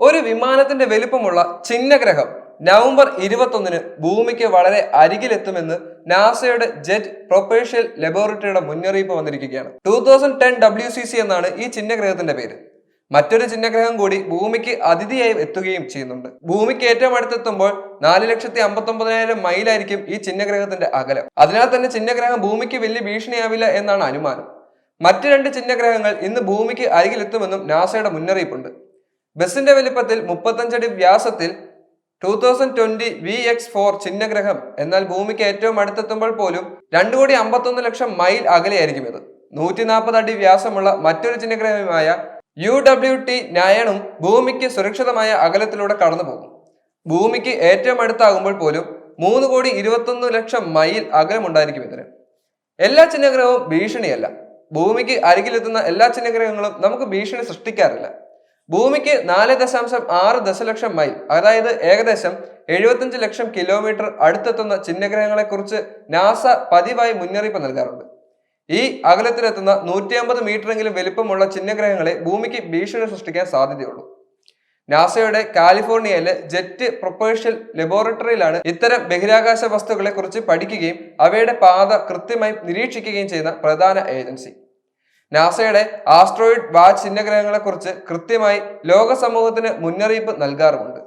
ഒരു വിമാനത്തിന്റെ വലിപ്പമുള്ള ചിഹ്നഗ്രഹം നവംബർ ഇരുപത്തൊന്നിന് ഭൂമിക്ക് വളരെ അരികിലെത്തുമെന്ന് നാസയുടെ ജെറ്റ് പ്രൊപ്പേഷ്യൽ ലബോറട്ടറിയുടെ മുന്നറിയിപ്പ് വന്നിരിക്കുകയാണ്. Two thousand ten W C C എന്നാണ് ഈ ചിഹ്നഗ്രഹത്തിന്റെ പേര്. മറ്റൊരു ചിഹ്നഗ്രഹം കൂടി ഭൂമിക്ക് അതിഥിയായി എത്തുകയും ചെയ്യുന്നുണ്ട്. ഭൂമിക്ക് ഏറ്റവും അടുത്തെത്തുമ്പോൾ നാല് ലക്ഷത്തി അമ്പത്തി ഒമ്പതിനായിരം മൈലായിരിക്കും ഈ ചിഹ്നഗ്രഹത്തിന്റെ അകലം. അതിനാൽ തന്നെ ചിഹ്നഗ്രഹം ഭൂമിക്ക് വലിയ ഭീഷണിയാവില്ല എന്നാണ് അനുമാനം. മറ്റു രണ്ട് ചിഹ്നഗ്രഹങ്ങൾ ഇന്ന് ഭൂമിക്ക് അരികിലെത്തുമെന്നും നാസയുടെ മുന്നറിയിപ്പുണ്ട്. ബസിന്റെ വലിപ്പത്തിൽ മുപ്പത്തഞ്ചടി വ്യാസത്തിൽ two thousand twenty V X four ചിഹ്നഗ്രഹം. എന്നാൽ ഭൂമിക്ക് ഏറ്റവും അടുത്തെത്തുമ്പോൾ പോലും രണ്ടു കോടി അമ്പത്തൊന്ന് ലക്ഷം മൈൽ അകലെയായിരിക്കും ഇത്. നൂറ്റി നാൽപ്പത് അടി വ്യാസമുള്ള മറ്റൊരു ചിഹ്നഗ്രഹമായ യു ഡബ്ല്യു ടി നയണും ഭൂമിക്ക് സുരക്ഷിതമായ അകലത്തിലൂടെ കടന്നു പോകും ഭൂമിക്ക് ഏറ്റവും അടുത്താകുമ്പോൾ പോലും മൂന്ന് കോടി ഇരുപത്തൊന്ന് ലക്ഷം മൈൽ അകലമുണ്ടായിരിക്കും ഇതിന്. എല്ലാ ചിഹ്നഗ്രഹവും ഭീഷണിയല്ല. ഭൂമിക്ക് അരികിലെത്തുന്ന എല്ലാ ചിഹ്നഗ്രഹങ്ങളും നമുക്ക് ഭീഷണി സൃഷ്ടിക്കാറില്ല. ഭൂമിക്ക് നാല് ദശാംശം ആറ് ദശലക്ഷം മൈൽ അതായത് ഏകദേശം എഴുപത്തഞ്ച് ലക്ഷം കിലോമീറ്റർ അടുത്തെത്തുന്ന ചിഹ്നഗ്രഹങ്ങളെ കുറിച്ച് നാസ പതിവായി മുന്നറിയിപ്പ് നൽകാറുണ്ട്. ഈ അകലത്തിലെത്തുന്ന നൂറ്റി അമ്പത് മീറ്ററെങ്കിലും വലിപ്പമുള്ള ചിഹ്നഗ്രഹങ്ങളെ ഭൂമിക്ക് ഭീഷണി സൃഷ്ടിക്കാൻ സാധ്യതയുള്ളൂ. നാസയുടെ കാലിഫോർണിയയിലെ ജെറ്റ് പ്രൊപ്പേഴ്ഷ്യൽ ലബോറട്ടറിയിലാണ് ഇത്തരം ബഹിരാകാശ വസ്തുക്കളെ കുറിച്ച് പഠിക്കുകയും അവയുടെ പാത കൃത്യമായി നിരീക്ഷിക്കുകയും ചെയ്യുന്ന പ്രധാന ഏജൻസി. നാസയുടെ ആസ്ട്രോയിഡ് വാച്ച് ചിഹ്നഗ്രഹങ്ങളെ കുറിച്ച് കൃത്യമായി ലോക സമൂഹത്തിന് മുന്നറിയിപ്പ് നൽകാറുമുണ്ട്.